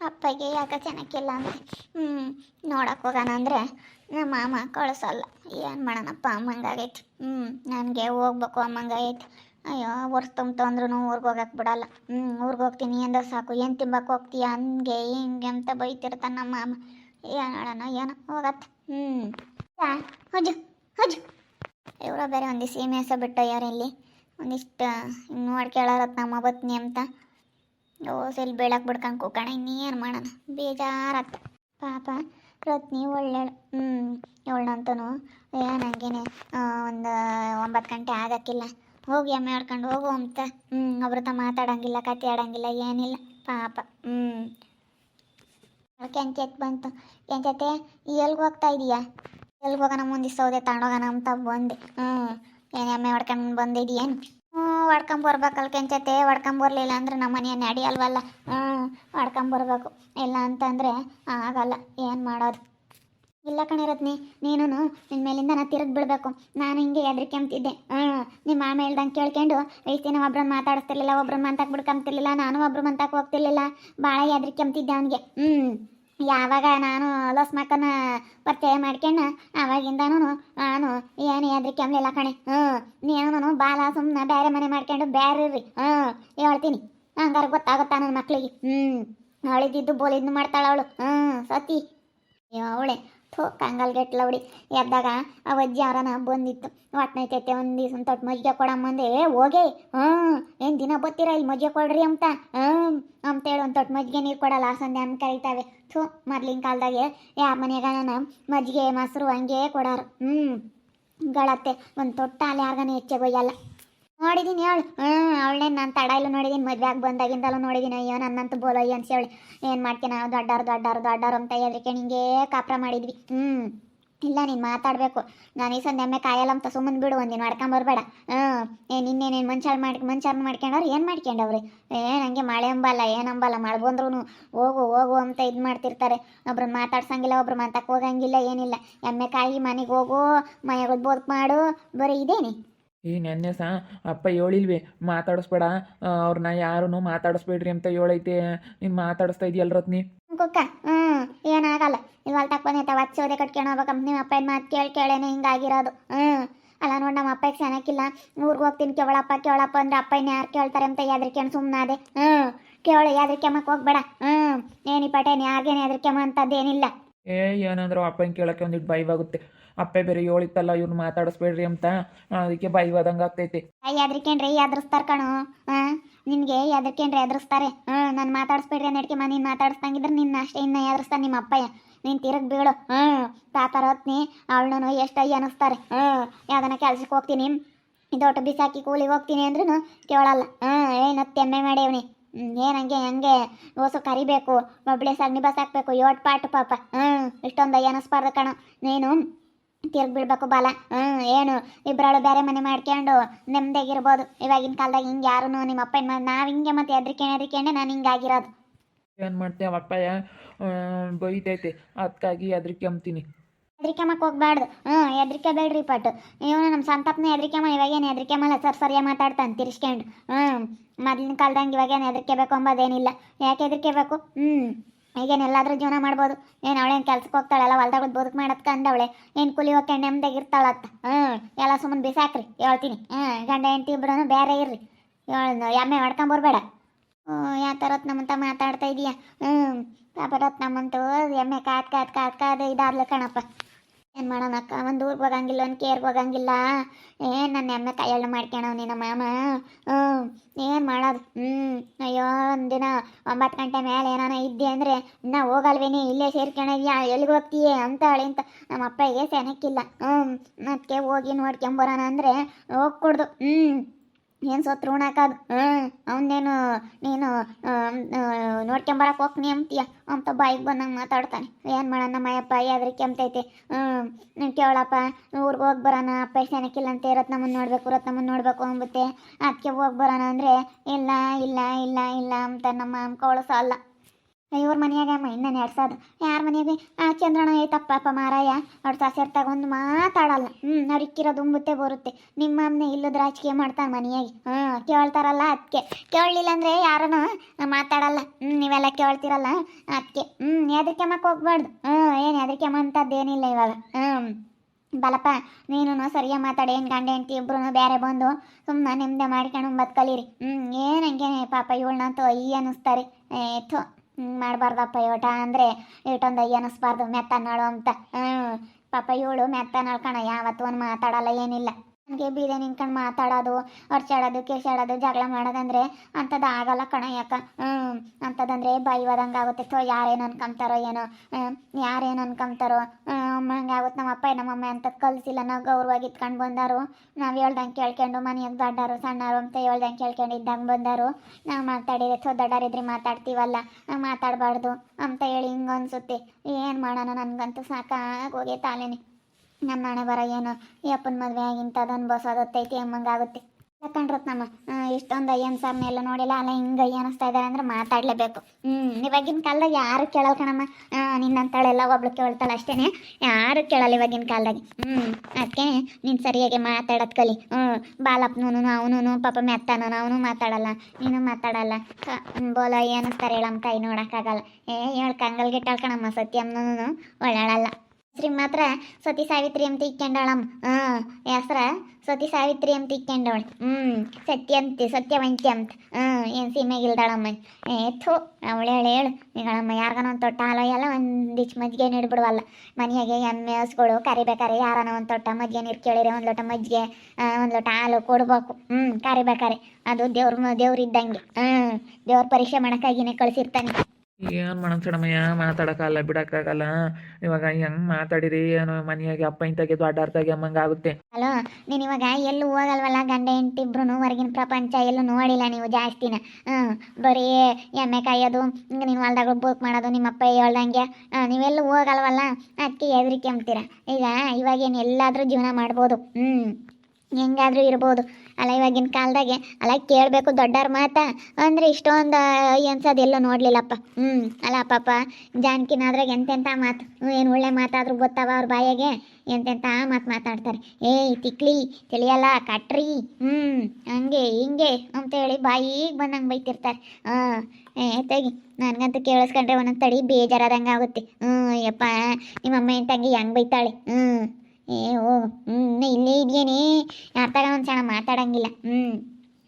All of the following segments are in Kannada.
ಅಪ್ಪಗೆ ಯಾಕೆ ಚೆನ್ನಾಗಿಲ್ಲ ಅಂದರೆ ಹ್ಞೂ ನೋಡಕ್ಕೆ ಹೋಗೋಣ ಅಂದರೆ ನಮ್ಮ ಮಾಮ ಕಳಿಸಲ್ಲ. ಏನು ಮಾಡೋಣಪ್ಪ ಅಮ್ಮಂಗಾಗೈತಿ. ಹ್ಞೂ ನನಗೆ ಹೋಗ್ಬೇಕು ಅಮ್ಮಂಗಾಗೈತಿ. ಅಯ್ಯೋ ವರ್ಷ ತುಂಬ್ತು ಅಂದ್ರೂ ಊರಿಗೆ ಹೋಗಕ್ಕೆ ಬಿಡಲ್ಲ. ಹ್ಞೂ ಊರಿಗೆ ಹೋಗ್ತೀನಿ ಎಂದ ಸಾಕು. ಏನು ತಿಂಬಕ್ಕೆ ಹೋಗ್ತೀಯ? ಹಂಗೆ ಹಿಂಗೆ ಅಂತ ಬೈತಿರ್ತಾನೆ ನಮ್ಮ ಮಾಮ. ಏನು ಮಾಡೋಣ, ಏನೋ? ಹೋಗತ್ತೆ ಹ್ಞೂ ಹೊಜು ಹೊಜು. ಇವರ ಬೇರೆ ಒಂದಿಷ್ಟು ಸೀಮೆ ಹೆಸ ಬಿಟ್ಟು ಇಲ್ಲಿ? ಒಂದಿಷ್ಟು ನೋಡ್ಕೇಳಾರತ್ ನಮ್ಮ ಬತ್ನಿ ಅಂತ. ಓಸೆಲ್ ಬೆಳಕ್ ಬಿಡ್ಕೊಂಡು ಕೂಕಣ ಇನ್ನೇನು ಮಾಡೋಣ ಬೇಜಾರತ್ತ ಪಾಪ, ರತ್ನಿ ಒಳ್ಳೆಳು ಹ್ಞೂ ಇವಳಂತೂ ಏ ಹಂಗೇನೆ ಒಂದು ಒಂಬತ್ತು ಗಂಟೆ ಆಗಕ್ಕಿಲ್ಲ. ಹೋಗಿ ಎಮ್ಮೆ ಆಡ್ಕೊಂಡು ಹೋಗು ಅಂತ. ಹ್ಞೂ ಒಬ್ರತ ಮಾತಾಡಂಗಿಲ್ಲ ಕತೆ ಆಡಂಗಿಲ್ಲ, ಏನಿಲ್ಲ. ಪಾಪ ಹ್ಞೂ ಕೆಂಚೆತ್ ಬಂತು. ಕೆಂಚತೆ, ಎಲ್ಗೆ ಹೋಗ್ತಾ ಇದೀಯಾ? ಎಲ್ಗೆ ಹೋಗೋಣ ಮುಂದೆ ಸೌದೆ ತಗೊಂಡೋಗೋಣ ಅಂತ ಬಂದೆ. ಹ್ಞೂ ಏನು ಎಮ್ಮೆ ಹೊಡ್ಕೊಂಡು ಬಂದಿದೀಯೇನು? ಹೊಡ್ಕೊಂಬರ್ಬೇಕಲ್ಲ ಕೆಂಚತೆ ಹೊಡ್ಕೊಂಬರ್ಲಿಲ್ಲ ಅಂದ್ರೆ ನಮ್ಮ ಮನೆ ನಡೆಯಲ್ವಲ್ಲ ಹ್ಞೂ ಹೊಡ್ಕೊಂಬರ್ಬೇಕು ಇಲ್ಲ ಅಂತಂದರೆ ಆಗಲ್ಲ. ಏನು ಮಾಡೋದು? ಇಲ್ಲ ಕಣಿರತ್ನಿ ನೀನು ನಿನ್ನ ಮೇಲಿಂದ ನಾನು ತಿರುಗಿ ಬಿಡಬೇಕು. ನಾನು ಹಿಂಗೆ ಎದ್ರಿಕೆಂತಿದ್ದೆ ಹ್ಞೂ ನಿಮ್ಮ ಮಾಮ ಹೇಳ್ದಂಗೆ ಕೇಳ್ಕೊಂಡು ಎಷ್ಟು ದಿನ ಒಬ್ರನ್ನ ಮಾತಾಡಿಸ್ತಿರ್ಲಿಲ್ಲ ಒಬ್ರನ್ನ ಮಂತಕ್ಕೆ ಬಿಡ್ಕೊಂತಿರ್ಲಿಲ್ಲ ನಾನು ಒಬ್ರು ಮಂತಕ್ಕೆ ಹೋಗ್ತಿರ್ಲಿಲ್ಲ. ಭಾಳ ಹೆದ್ರಿಕೆಂತಿದ್ದೆ ಅವನಿಗೆ. ಹ್ಞೂ ಯಾವಾಗ ನಾನು ಲಸ್ ಮಕ್ಕನ ಪರಿಚಯ ಮಾಡ್ಕೊಂಡ, ಅವಾಗಿಂದಾನು ನಾನು, ಏನು ಹೆದ್ರಿಕೆಂಬ್ಲಿಲ್ಲ ಕಣೆ. ಹ್ಞೂ ನೀನು ಬಾಲ ಸುಮ್ಮನೆ ಬೇರೆ ಮನೆ ಮಾಡ್ಕೊಂಡು ಬೇರೆ ರೀ ಹ್ಞೂ, ಹೇಳ್ತೀನಿ. ಹಂಗಾರೆ ಗೊತ್ತಾಗುತ್ತಾ ನನ್ನ ಮಕ್ಳಿಗೆ? ಹ್ಞೂ ಅವಳಿದ್ದು ಬೋಲಿದ್ದು ಮಾಡ್ತಾಳ ಅವಳು. ಹ್ಞೂ, ಸತಿ. ಅವಳೆ ಥೋ ಕಂಗಲ್ಗೆಟ್ಲವಡಿ ಎದ್ದಾಗ ಆ ಅಜ್ಜಿ ಅವರನ ಬಂದಿತ್ತು. ಒಟ್ನೈತೈತೆ ಒಂದು ದಿವ್ಸ ತೊಟ್ಟು ಮಜ್ಜಿಗೆ ಕೊಡಮ್ಮಂದೆ ಹೋಗೆ. ಹ್ಞೂ ಏನು ದಿನ ಬತ್ತೀರ ಇಲ್ಲಿ ಮಜ್ಜಿಗೆ ಕೊಡ್ರಿ ಅಂತ. ಹ್ಞೂ ಅಂತೇಳಿ ಒಂದು ತೊಟ್ಟು ಮಜ್ಜಿಗೆ ನೀರು ಕೊಡಲ್ಲ, ಆ ಸಂದೆ ಅಂತ ಕರೀತಾವೆ. ಥೂ, ಮೊದ್ಲಿನ ಕಾಲದಾಗೆ ಯಾವ ಮನೆಯಾಗ ನಾನು ಮಜ್ಜಿಗೆ ಮೊಸರು ಹಂಗೆ ಕೊಡಾರು. ಹ್ಞೂ ಗಳತ್ತೆ. ಒಂದು ತೊಟ್ಟ ಅಲ್ಲಿ ಯಾರ್ಗಾನ ಹೆಚ್ಚೆ ಒಯ್ಯಲ್ಲ. ನೋಡಿದೀನಿ ಹೇಳು. ಹ್ಞೂ ಅವಳೇ ನಾನು ತಡ ಇಲ್ಲ ನೋಡಿದೀನಿ, ಮದುವೆ ಆಗಿ ಬಂದಾಗಿಂದಲೂ ನೋಡಿದೀನಿ. ಅಯ್ಯೋ, ನನ್ನಂತೂ ಬೋಲೋ ಅಯ್ಯೋ ಹೇಳಿ ಏನು ಮಾಡ್ತೀನಿ ನಾವು ದೊಡ್ಡವ್ರು ದೊಡ್ಡವ್ರು ದೊಡ್ಡವ್ರು ಅಂತ ಹೇಳಿದ್ರಿಕೆ ನಿಂಗೆ ಕಾಪ್ರ ಮಾಡಿದ್ವಿ. ಹ್ಞೂ ಇಲ್ಲ, ನೀನು ಮಾತಾಡಬೇಕು. ನಾನು ಈ ಸಂದ ಎಮ್ಮೆ ಕಾಯಲ್ಲ ಅಂತ ಸುಮ್ಮನೆ ಬಿಡು ಒಂದಿನ ಮಾಡ್ಕೊಂಬರ್ಬೇಡ ಹ್ಞೂ ಏ ನಿನ್ನೆ ನೀನು ಮಂಚಾಳ ಮಾಡಿ ಮಂಚಾರ ಮಾಡ್ಕೊಂಡವ್ರು ಏನು ಮಾಡ್ಕೊಂಡವ್ರಿ ಏ ಹಂಗೆ ಮಳೆ ಅಂಬಲ್ಲ ಏನಂಬಲ್ಲ ಮಳೆ ಬಂದ್ರೂ ಹೋಗು ಹೋಗು ಅಂತ ಇದು ಮಾಡ್ತಿರ್ತಾರೆ. ಒಬ್ರನ್ನ ಮಾತಾಡ್ಸಂಗಿಲ್ಲ ಒಬ್ರು ಮಾತಾಕ್ ಹೋಗಂಗಿಲ್ಲ, ಏನಿಲ್ಲ. ಎಮ್ಮೆ ಕಾಯಿ ಮನೆಗೆ ಹೋಗು ಮನೆಗಳು ಬೋದ್ಕು ಮಾಡು. ಬರೀ ಇದೇನಿ? ಈ ನೆನ್ನೆ ಅಪ್ಪ ಹೇಳಿಲ್ವೇ, ಮಾತಾಡಿಸ್ಬೇಡ ಅವ್ರನ್ನ ಯಾರೂ ಮಾತಾಡಿಸ್ಬೇಡ್ರಿ ಅಂತ ಹೇಳೈತೆ, ನೀನು ಮಾತಾಡಿಸ್ತಾ ಇದೆಯಲ್ಲ ರತ್ನಿ ಕುಕ್ಕ ಹ್ಞೂ ಏನಾಗಲ್ಲ ಇಲ್ಲಿ ತಕ್ಕ ಬಂದೈತೆ ಒಚ್ಚ ಸೌದೆ ಕಟ್ಕೊಂಡು ಹೋಗ್ಬೇಕಂತ ನಿಮ್ಮ ಅಪ್ಪನ ಮಾತು ಕೇಳಿ ಕೇಳೇನೆ, ಹಿಂಗಾಗಿರೋದು, ಹ್ಮ್. ಅಲ್ಲ ನೋಡಿ ನಮ್ಮ ಅಪ್ಪಗೆ ಸೆನಕ್ಕಿಲ್ಲ ಊರಿಗೆ ಹೋಗ್ತೀನಿ, ಕೇಳಪ್ಪ ಕೇಳಪ್ಪ ಅಂದ್ರೆ ಇನ್ನು ಯಾರು ಕೇಳ್ತಾರೆ ಅಂತ ಹೆದರ್ಕೊಂಡು ಸುಮ್ಮನಾದೆ ಹ್ಞೂ ಕೇಳು ಹೆದರ್ಕೆಮ್ಮಕ್ಕೆ ಹೋಗ್ಬೇಡ ಹ್ಞೂ ಏನಿ ಪಟೇನಿ ಯಾರಿಗೇನು ಹೆದರ್ಕೆಮ್ಮ ಅಂತದ್ದೇನಿಲ್ಲ. ಏ, ಏನಂದ್ರು ಅಪ್ಪನ ಕೇಳೋಕ್ಕೆ ಒಂದಿಟ್ಟು ಭಯವಾಗುತ್ತೆ. ಅಪ್ಪ ಬೇರೆ ಹೇಳಿತ್ತಲ್ಲ ಇವ್ನು ಮಾತಾಡಿಸ್ಬೇಡ್ರಿ ಅಂತ. ಅದಕ್ಕೆ ಭಯವಾದಂಗೆ ಆಗ್ತೈತಿ. ಹೆದರ್ಕೊಂಡ್ರಿ ಎದುರಿಸ್ತಾರ ಕಣು. ಹಾಂ ನಿನಗೆ ಹೆದರ್ಕೊಂಡ್ರೆ ಎದುರಿಸ್ತಾರೆ ಹ್ಞೂ ನಾನು ಮಾತಾಡಿಸ್ಬೇಡ್ರಿ ಅನ್ನಡ್ಕೆ ನೀನು ಮಾತಾಡಿಸ್ದಂಗಿದ್ರೆ ನಿನ್ನ ಅಷ್ಟೇ ಇನ್ನ ಎದುರಿಸ್ತಾನೆ ನಿಮ್ಮ ಅಪ್ಪಯ್ಯ. ನೀನು ತಿರುಗಿ ಬೀಳು. ಹ್ಞೂ ತಾತಾರ ಹೊತ್ನಿ ಅವಳನ್ನು ಎಷ್ಟ ಅಯ್ಯ ಅನ್ನಿಸ್ತಾರೆ ಹ್ಞೂ ಯಾವ್ದನ ಕೆಲ್ಸಕ್ಕೆ ಹೋಗ್ತೀನಿ. ದೊಡ್ಡ ಬಿಸಾಕಿ ಕೂಲಿಗೆ ಹೋಗ್ತೀನಿ ಅಂದ್ರೂ ಕೇಳಲ್ಲ. ಏನು ತೆಮ್ಮೆ ಮಾಡ್ಯಾವನಿ. ಏನು ಹಂಗೆ ಹಂಗೆ? ಓಸು ಕರಿಬೇಕು ಒಬ್ಳೆ ಸಗಣಿ ಬಸ್ ಹಾಕ್ಬೇಕು, ಯೋಟ್ ಪಾಟು ಪಾಪ. ಹ್ಞೂ ಇಷ್ಟೊಂದು ಅಯ್ಯ ಕಣ? ನೀನು ತಿರ್ಗಿ ಬಿಡ್ಬೇಕು ಬಾಲ. ಹ್ಞೂ ಏನು? ಇಬ್ಬರಳು ಬೇರೆ ಮನೆ ಮಾಡ್ಕೊಂಡು ನೆಮ್ಮದಿಯಾಗಿರ್ಬೋದು ಇವಾಗಿನ ಕಾಲದಾಗ ಹಿಂಗೆ ಯಾರು ನಿಮ್ಮ ಅಪ್ಪ ನಾವು ಹಿಂಗೆ ಮತ್ತೆ ಹೆದ್ರಿಕೆ ಹೆದ್ರಿಕೆಂಡೆ ನಾನು ಹಿಂಗಾಗಿರೋದು ಏನು ಮಾಡ್ತೇವೆ ಅಪ್ಪಯ್ಯ ಬೈತೈತೆ. ಅದಕ್ಕಾಗಿ ಅದ್ರ ಅಂತೀನಿ ಹೆದ್ರಿಕೆಮಕ್ಕೆ ಹೋಗ್ಬಾರ್ದು ಹ್ಞೂ ಹೆದ್ರಿಕೆ ಬೇಡ್ರಿ ಪಟ್ಟು ಇವನು ನಮ್ಮ ಸಂತಪ್ಪನ ಹೆದ್ರಿಕೆಮ ಇವಾಗೇನು ಹೆದ್ರಿಕೆಮಲ್ಲ ಸರ್, ಸರಿಯಾಗಿ ಮಾತಾಡ್ತಾನೆ, ತಿರ್ಸ್ಕೊಂಡು. ಹ್ಞೂ ಮೊದಲಿನ ಕಾಲದಂಗೆ ಇವಾಗೇನು ಹೆದರಿಕೆ ಬೇಕು ಅಂಬೋದೇನಿಲ್ಲ ಯಾಕೆ ಹೆದರಿಕೆ ಬೇಕು ಹ್ಞೂ ಈಗೇನು ಎಲ್ಲಾದ್ರೂ ಜೀವನ ಮಾಡ್ಬೋದು. ಏನು ಅವಳೇನು ಕೆಲ್ಸಕ್ಕೆ ಹೋಗ್ತಾಳಲ್ಲ, ಹೊಲ್ದಾಗ ಬದುಕು ಮಾಡತ್ಕ ಅಂದವಳೆ ಏನು ಕೂಲಿ ಹೋಗ್ಕೊಂಡು ಇರ್ತಾಳತ್ತ ಹ್ಞೂ ಎಲ್ಲ ಸುಮ್ಮನೆ ಬಿಸಾಕ್ರಿ, ಹೇಳ್ತೀನಿ. ಹ್ಞೂ ಗಂಡ, ಹೆಂಡತಿ ಇಬ್ಬರೂ ಬೇರೆ ಇರ್ರಿ. ಎಮ್ಮೆ ಮಾಡ್ಕೊಂಬರ್ಬೇಡ ಹ್ಞೂ ಯಾವ ಥರತ್ ನಮ್ಮಂತ ಮಾತಾಡ್ತಾ ಇದೀಯ? ಹ್ಞೂ ಪಾಪ ನಮ್ಮಂತೂ ಎಮ್ಮೆ ಕಾತ್ ಕಾತ್ ಕಾತ್ ಕಾದ ಇದಾದ್ಲ ಕಣಪ್ಪ. ಏನು ಮಾಡೋಣಕ್ಕ ಒಂದು ಊರಿಗೆ ಹೋಗಂಗಿಲ್ಲ, ಒಂದು ಕೇರ್ಗೆ ಹೋಗಂಗಿಲ್ಲ. ಏ ನನ್ನ ಎಮ್ಮೆ ಕೈಯಲ್ಲಿ ಮಾಡ್ಕೊಳವ್ ನಿನ್ನ ಮಾಮ. ಹ್ಞೂ, ಏನು ಮಾಡೋದು? ಹ್ಞೂ ಅಯ್ಯೋ, ಒಂದಿನ ಒಂಬತ್ತು ಗಂಟೆ ಮೇಲೆ ಏನಾನ ಇದ್ದೆ ಅಂದರೆ ಇನ್ನ ಹೋಗಲ್ವೇನಿ, ಇಲ್ಲೇ ಸೇರ್ಕೊಂಡಿದ್ಯಾ ಎಲ್ಲಿಗೆ ಹೋಗ್ತೀಯ? ಅಂತ ಹೇಳಿ ಅಂತ ನಮ್ಮ ಅಪ್ಪಗೆ ಸೆನಕ್ಕಿಲ್ಲ ಹ್ಞೂ ಅದಕ್ಕೆ ಹೋಗಿ ನೋಡ್ಕೊಂಬರೋಣ ಅಂದರೆ ಹೋಗ್ಕೊಡ್ದು. ಹ್ಞೂ ಏನು ಸೊತ್ತು ಋಣಾಕದು ಹ್ಞೂ ಅವನೇನು ನೀನು ನೋಡ್ಕೊಂಬರಕ್ಕೆ ಹೋಗ್ನಿ ಅಂತೀಯ? ಅಂತ ಬಾಯಿಗೆ ಬಂದಂಗೆ ಮಾತಾಡ್ತಾನೆ. ಏನು ಮಾಡೋಣ ಮಾಯಪ್ಪ ಯಾವ್ದ್ರ ಕೆಮ್ತೈತೆ ಹ್ಞೂ ಕೇಳಪ್ಪ, ಊರಿಗೆ ಹೋಗಿ ಬರೋಣ ಅಪ್ಪ ಇಷ್ಟನಕ್ಕಿಲ್ಲ ಅಂತ ಇರತ್ ನಮ್ಮನ್ನು ನೋಡಬೇಕು, ರತ್ನಮ್ಮನ ನೋಡಬೇಕು ಅಂಬುತ್ತೆ. ಅದಕ್ಕೆ ಹೋಗಿ ಬರೋಣ ಅಂದರೆ, ಇಲ್ಲ ಇಲ್ಲ ಇಲ್ಲ ಇಲ್ಲ ಅಂತ ನಮ್ಮ ಅಮ್ಮ ಕಳಿಸಲ್ಲ ಇವ್ರ ಮನೆಯಾಗ ಅಮ್ಮ, ಇನ್ನ ನಡ್ಸೋದು. ಯಾರ ಮನೆಯಾಗ ಆ ಚಂದ್ರಣ ಐತಪ್ಪ ಅಪ್ಪ ಮಾರಾಯ, ಅವ್ರ ಸಾಸಿಯರ್ ತಗೊಂಡು ಮಾತಾಡಲ್ಲ. ಹ್ಞೂ ಅವ್ರಿಕ್ಕಿರೋದು ಉಂಬುತ್ತೆ ಬರುತ್ತೆ. ನಿಮ್ಮ ಅಮ್ಮನೆ ಇಲ್ಲದ ರಾಜಕೀಯ ಮಾಡ್ತಾನೆ ಮನೆಯಾಗಿ. ಹ್ಞೂ ಕೇಳ್ತಾರಲ್ಲ ಅದಕ್ಕೆ ಕೇಳಲಿಲ್ಲ ಅಂದರೆ ಯಾರನ್ನು ಮಾತಾಡಲ್ಲ. ಹ್ಞೂ ನೀವೆಲ್ಲ ಕೇಳ್ತಿರಲ್ಲ ಅದಕ್ಕೆ ಹ್ಞೂ ಹೆದರಿಕೆ ಅಮ್ಮಕ್ಕೆ ಹೋಗ್ಬಾರ್ದು. ಹ್ಞೂ ಏನು ಹೆದರಿಕೆ ಏನಿಲ್ಲ ಇವಾಗ. ಹ್ಞೂ ಬಲಪ್ಪ ನೀನು ಸರಿಯಾಗಿ ಮಾತಾಡಿ. ಏನು ಗಂಡ, ಹೆಂಡತಿ ಇಬ್ರು ಬೇರೆ ಬಂದು ಸುಮ್ಮನೆ ನಿಮ್ದೆ ಮಾಡ್ಕೊಂಡು ಬದುಕಲಿರಿ. ಹ್ಞೂ ಏನು ಹಂಗೇನೆ ಪಾಪ ಇವಳನ್ನಂತೂ ಅಯ್ಯ ಅನ್ನಿಸ್ತಾರೆ. ಏಥೋ ಹಿಂಗೆ ಮಾಡಬಾರ್ದಪ್ಪ ಇವಟ ಅಂದರೆ ಇಟೊಂದು ಅಯ್ಯ ಅನ್ನಿಸ್ಬಾರ್ದು ಮೆತ್ತನಾಳು ಅಂತ. ಹ್ಞೂ ಪಾಪ ಇವಳು ಮೆತ್ತನಾಳು ಕಣ, ಯಾವತ್ತೂ ಒಂದು ಮಾತಾಡಲ್ಲ, ಏನಿಲ್ಲ. ನನಗೆ ಬೀದೆ ನಿಂತ್ಕೊಂಡು ಮಾತಾಡೋದು ಅರ್ಚಾಡೋದು ಕೇಸಾಡೋದು ಜಗಳ ಮಾಡೋದಂದ್ರೆ ಅಂಥದ್ದು ಆಗಲ್ಲ ಕಣ ಯಾಕ? ಹ್ಞೂ ಅಂಥದ್ದಂದ್ರೆ ಬೈವದಂಗೆ ಆಗುತ್ತೆ. ಥೋ, ಯಾರೇನು ಅನ್ಕೊಂತಾರೋ ಏನೋ. ಯಾರೇನು ಅನ್ಕೊಂತಾರೋ ಹಂಗೆ ಆಗುತ್ತೆ. ನಮ್ಮ ಅಪ್ಪ, ನಮ್ಮಮ್ಮ ಅಂತ ಕಲಿಸಿಲ್ಲ. ನಾವು ಗೌರವಾಗಿ ಇತ್ಕೊಂಡು ಬಂದಾರು. ನಾವು ಹೇಳ್ದಂಗೆ ಕೇಳ್ಕೊಂಡು ಮನೆಯಾಗ ದೊಡ್ಡರು, ಸಣ್ಣರು ಅಂತ ಹೇಳ್ದಂಗೆ ಕೇಳ್ಕೊಂಡು ಇದ್ದಂಗೆ ಬಂದರು. ನಾವು ಮಾತಾಡಿದ್ರೆ, ಥೋ, ದೊಡ್ಡರಿದ್ರೆ ಮಾತಾಡ್ತೀವಲ್ಲ ಮಾತಾಡಬಾರ್ದು ಅಂತ ಹೇಳಿ ಹಿಂಗೆ ಅನ್ಸುತ್ತೆ. ಏನು ಮಾಡೋಣ? ನನಗಂತೂ ಸಾಕಾಗಿ ಹೋಗಿ ತಾಲೇನೆ. ನಮ್ಮ ಹಣೆ ಬರ ಏನು? ಈ ಅಪ್ಪನ ಮದುವೆ ಆಗಿಂಥದ್ದು ಅನ್ಭವಿಸೋದತ್ತೈತಿ ಅಮ್ಮಂಗಾಗುತ್ತೆ ಆಗುತ್ತೆ. ಯಾಕಂಡ್ರತ್ನಮ್ಮ ಇಷ್ಟೊಂದು ಅಯ್ಯನ್ ಎಲ್ಲ ನೋಡಿಲ್ಲ ಅಲ್ಲ ಹಿಂಗೆ ಅನಿಸ್ತಾ ಇದ್ದಾರೆ ಅಂದ್ರೆ ಮಾತಾಡಲೇಬೇಕು. ಹ್ಞೂ ಇವಾಗಿನ ಕಾಲದಾಗ ಯಾರು ಕೇಳಲ್ಲ ಕಣಮ್ಮ? ನಿನ್ನಂತಾಳೆ ನಿನ್ನಂತಾಳೆಲ್ಲ ಒಬ್ಳು ಕೇಳ್ತಾಳೆ ಅಷ್ಟೇ ಯಾರು ಕೇಳಲ್ಲ ಇವಾಗಿನ ಕಾಲದಾಗ. ಹ್ಞೂ ಅದಕ್ಕೆ ನೀನು ಸರಿಯಾಗಿ ಮಾತಾಡೋದು ಕಲಿ. ಹ್ಞೂ ಬಾಲಪ್ಪನೂ ಅವನು ಪಾಪ ಮೆತ್ತನೂ ಅವನು ಮಾತಾಡಲ್ಲ ನೀನು ಮಾತಾಡಲ್ಲ. ಹ್ಮ್, ಬೋಲ ಅನ್ನಿಸ್ತಾರೆ ಹೇಳಮ್ಮ ಕೈ ನೋಡೋಕ್ಕಾಗಲ್ಲ. ಏ ಹೇಳು ಕಂಗಲ್ಗೆ ಕಣಮ್ಮ ಸತ್ಯಮ್ಮನೂ ಒಳ್ಳಾಳಲ್ಲ. ಹೆಸ್ರಿಗೆ ಮಾತ್ರ ಸತಿ ಸಾವಿತ್ರಿ ಅಂತ ಇಕ್ಕೊಂಡಾಳಮ್ಮ ಹಾಂ ಹೆಸ್ರ ಸತಿ ಸಾವಿತ್ರಿ ಅಂತ ಇಕ್ಕೊಂಡವಳು ಹ್ಞೂ ಸತ್ಯಂತಿ ಸತ್ಯವಂತಿ ಅಂತ ಹ್ಞೂ ಏನು ಸೀಮೆಗಿಲ್ದಾಳಮ್ಮ ಇಲ್ದಾಳಮ್ಮ ಥೂ, ಅವಳು ಹೇಳು ಹೇಳು. ನೀಗಳಮ್ಮ, ಯಾರಿಗಾನ ಒಂದು ತೊಟ್ಟ ಹಾಲೋ, ಎಲ್ಲ ಒಂದಿಷ್ಟು ಮಜ್ಜಿಗೆ ನೀಡ್ಬಿಡುವಲ್ಲ. ಮನೆಯಾಗೆ ಎಮ್ಮೆ, ಹಸ್ಗಳು, ಕರಿಬೇಕಾರೆ, ಯಾರನ ಒಂದು ತೊಟ್ಟ ಮಜ್ಜಿಗೆ ನೀರು ಕೇಳಿರಿ, ಒಂದು ಲೋಟ ಮಜ್ಜಿಗೆ ಒಂದು ಲೋಟ ಹಾಲು ಕೊಡ್ಬೇಕು. ಹ್ಞೂ ಕರಿಬೇಕಾರೆ. ಅದು ದೇವ್ರ ದೇವ್ರು ಇದ್ದಂಗೆ. ಹ್ಞೂ ದೇವ್ರ ಪರೀಕ್ಷೆ ಮಾಡೋಕ್ಕಾಗಿನೇ ಕಳಿಸಿರ್ತಾನೆ. ಏನು ಮಾಡೋಣ ಸಡಮಯ್ಯ ಮಾತಾಡೋಕ್ಕಾಗಲ್ಲ, ಬಿಡೋಕ್ಕಾಗಲ್ಲ. ಇವಾಗ ಹೆಂಗ್ ಮಾತಾಡಿರಿ? ಏನು ಮನೆಯಾಗೆ ಅಪ್ಪ ಇಂತಾಗೆ ದೊಡ್ಡ ಅರ್ಥಾಗಿ ಅಮ್ಮಂಗೆ ಆಗುತ್ತೆ. ಹಲೋ, ನೀನು ಇವಾಗ ಎಲ್ಲೂ ಹೋಗಲ್ವಲ್ಲ? ಗಂಡ ಹೆಂಡತಿಬ್ರು ಹೊರಗಿನ ಪ್ರಪಂಚ ಎಲ್ಲೂ ನೋಡಿಲ್ಲ ನೀವು ಜಾಸ್ತಿನ. ಹ್ಞೂ ಬರೀ ಎಮ್ಮೆ ಕಾಯೋದು, ಹಿಂಗೆ ನೀನು ಹೊಲ್ದಾಗ ಬುಕ್ ಮಾಡೋದು ನಿಮ್ಮ ಅಪ್ಪ ಹೇಳ್ದಂಗೆ ನೀವೆಲ್ಲೂ ಹೋಗಲ್ವಲ್ಲ? ಅದಕ್ಕೆ ಹೆದರಿಕೆ ಅಂತೀರ. ಈಗ ಇವಾಗೇನು ಎಲ್ಲಾದರೂ ಜೀವನ ಮಾಡ್ಬೋದು. ಹ್ಞೂ ಹೆಂಗಾದ್ರೂ ಇರ್ಬೋದು. ಅಲ್ಲ, ಇವಾಗಿನ ಕಾಲದಾಗೆ ಅಲ್ಲ, ಕೇಳಬೇಕು ದೊಡ್ಡವ್ರ ಮಾತ. ಅಂದರೆ ಇಷ್ಟೊಂದು ಅನ್ಸೋದೆಲ್ಲೂ ನೋಡಲಿಲ್ಲಪ್ಪ. ಹ್ಞೂ ಅಲ್ಲ, ಪಾಪ, ಜಾನಕಿನಾದ್ರಾಗ ಎಂತೆಂಥ ಮಾತು ಏನು ಒಳ್ಳೆ ಮಾತಾದರೂ ಗೊತ್ತಾವ ಅವ್ರ ಬಾಯಿಗೆ? ಎಂತೆಂಥ ಮಾತು ಮಾತಾಡ್ತಾರೆ? ಏಯ್ ತಿಕ್ಲಿ, ತಿಳಿಯಲ್ಲ, ಕಟ್ರಿ ಹ್ಞೂ ಹಂಗೆ, ಹಿಂಗೆ ಅಂತೇಳಿ ಬಾಯಿಗೆ ಬಂದಂಗೆ ಬೈತಿರ್ತಾರೆ. ಹಾಂ ಏ, ತೆಗಿ, ನನಗಂತೂ ಕೇಳಿಸ್ಕೊಂಡ್ರೆ ಒಂದೊಂದು ತಡಿ, ಬೇಜಾರಾದಂಗೆ ಆಗುತ್ತೆ. ಹ್ಞೂ ಯಪ್ಪ, ನಿಮ್ಮಮ್ಮ ಏನು ತಂಗಿ, ಹೆಂಗೆ ಬೈತಾಳೆ? ಹ್ಞೂ ಏ, ಓ ಹ್ಞೂ ಇಲ್ಲೇ ಇದೆಯೇನೇ? ಯಾರ ತಗ ಒಂದು ಸಣ್ಣ ಮಾತಾಡೋಂಗಿಲ್ಲ. ಹ್ಞೂ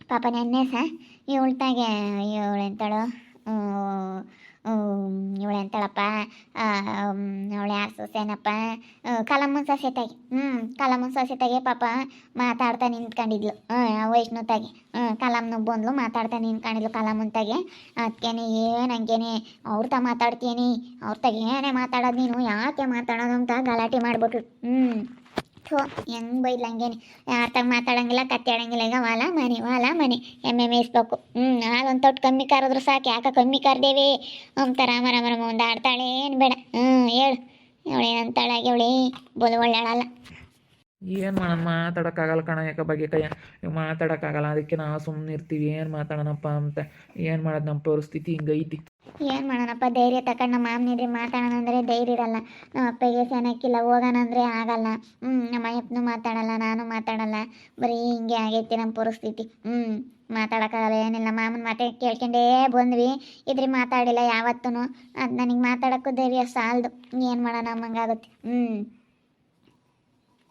ಪಾಪ ನೆನ್ನೆ ಸ ಇವಳ್ತಾಗೆ ಇವಳು ಎಂತಾಳು ಇವಳು ಅಂತೇಳಪ್ಪ. ಅವಳೆ ಯಾರು ಸೊಸೆನಪ್ಪ ಕಲಮ್ಮನ ಸೊಸೆ ತಾಗಿ ಹ್ಞೂ ಕಲಮ್ಮನ ಸೊಸೆ ತಾಗೆ ಪಾಪ ಮಾತಾಡ್ತಾ ನಿಂತ್ಕೊಂಡಿದ್ಲು. ಹ್ಞೂ ವೈಷ್ಣು ತಾಗಿ ಹ್ಞೂ ಕಲಮ್ನ ಬಂದ್ಲು, ಮಾತಾಡ್ತಾ ನಿಂತ್ಕೊಂಡಿದ್ಲು ಕಲಮ್ಮನ ತಾಗೆ ಅದಕ್ಕೇನೆ ಏನು ಹಂಗೇನೆ, ಅವ್ರ ತಾ ಮಾತಾಡ್ತೀನಿ. ಅವ್ರ ಏನೇ ಮಾತಾಡೋದು ನೀನು, ಯಾಕೆ ಮಾತಾಡೋದು ಅಂತ ಗಲಾಟೆ ಮಾಡಿಬಿಟ್ಲು. ಹ್ಞೂ ಥೋ, ಹೆಂಗೆ ಬೈದ್ಲ ಹಂಗೇನೆ ಮಾತಾಡಂಗಿಲ್ಲ ಕತ್ತಾಡಂಗಿಲ್ಲ ಈಗ ವಾಲ ಮನೆ ವಾಲ ಮನೆ. ಎಮ್ಮೆ ಮೇಯಿಸ್ಬೇಕು. ಹ್ಞೂ ಅದೊಂದು ತೊಟ್ಟು ಕಮ್ಮಿ ಕರೆದ್ರು ಸಾಕು, ಯಾಕೆ ಕಮ್ಮಿ ಕರ್ದೇವಿ? ಅಂತಾರ ಮರ ಮರ ಒಂದು ಆಡ್ತಾಳೆ, ಏನು ಬೇಡ. ಹ್ಞೂ ಹೇಳು. ಅವಳೇನಂತಾಳೆ ಅವಳೇ ಬೋಲು ಒಳ್ಳೆಳಲ್ಲ ಏನು ಮಾಡೋಣ, ಮಾತಾಡೋಕ್ಕಾಗಲ್ಲ ಕಣ, ಯಾಕೆ ಬಗ್ಗೆ ಕೈಯ? ಮಾತಾಡೋಕ್ಕಾಗಲ್ಲ, ಅದಕ್ಕೆ ನಾವು ಸುಮ್ಮನೆ ಇರ್ತೀವಿ ಏನು ಮಾತಾಡೋಣಪ್ಪ ಅಂತ. ಏನು ಮಾಡೋದು ನಮ್ಮ ಪರಿಸ್ಥಿತಿ ಹಿಂಗೈತಿ. ಏನು ಮಾಡೋಣಪ್ಪ, ಧೈರ್ಯ ತಗೊಂಡು ನಮ್ಮ ಮಾಮನಿದ್ರೆ ಮಾತಾಡೋಣ ಅಂದರೆ ಧೈರ್ಯ ಇರಲ್ಲ. ನಮ್ಮ ಅಪ್ಪಗೆ ಸೆನಕ್ಕಿಲ್ಲ ಹೋಗೋಣ ಅಂದರೆ ಆಗಲ್ಲ. ಹ್ಞೂ ನಮ್ಮ ಅಯ್ಯಪ್ಪನೂ ಮಾತಾಡಲ್ಲ, ನಾನು ಮಾತಾಡಲ್ಲ. ಬರೀ ಹಿಂಗೆ ಆಗೈತಿ ನಮ್ಮ ಪರಿಸ್ಥಿತಿ. ಹ್ಞೂ ಮಾತಾಡೋಕ್ಕಾಗಲ್ಲ, ಏನಿಲ್ಲ. ಮಾಮನ ಮಾತೇ ಕೇಳ್ಕೊಂಡೇ ಬಂದ್ವಿ. ಇದ್ರೆ ಮಾತಾಡಿಲ್ಲ ಯಾವತ್ತೂ ಅದು ನನಗೆ ಮಾತಾಡೋಕ್ಕೂ ಧೈರ್ಯ ಸಾಲದು. ಏನು ಮಾಡೋಣ ಅಮ್ಮಂಗಾಗುತ್ತೆ ಹ್ಞೂ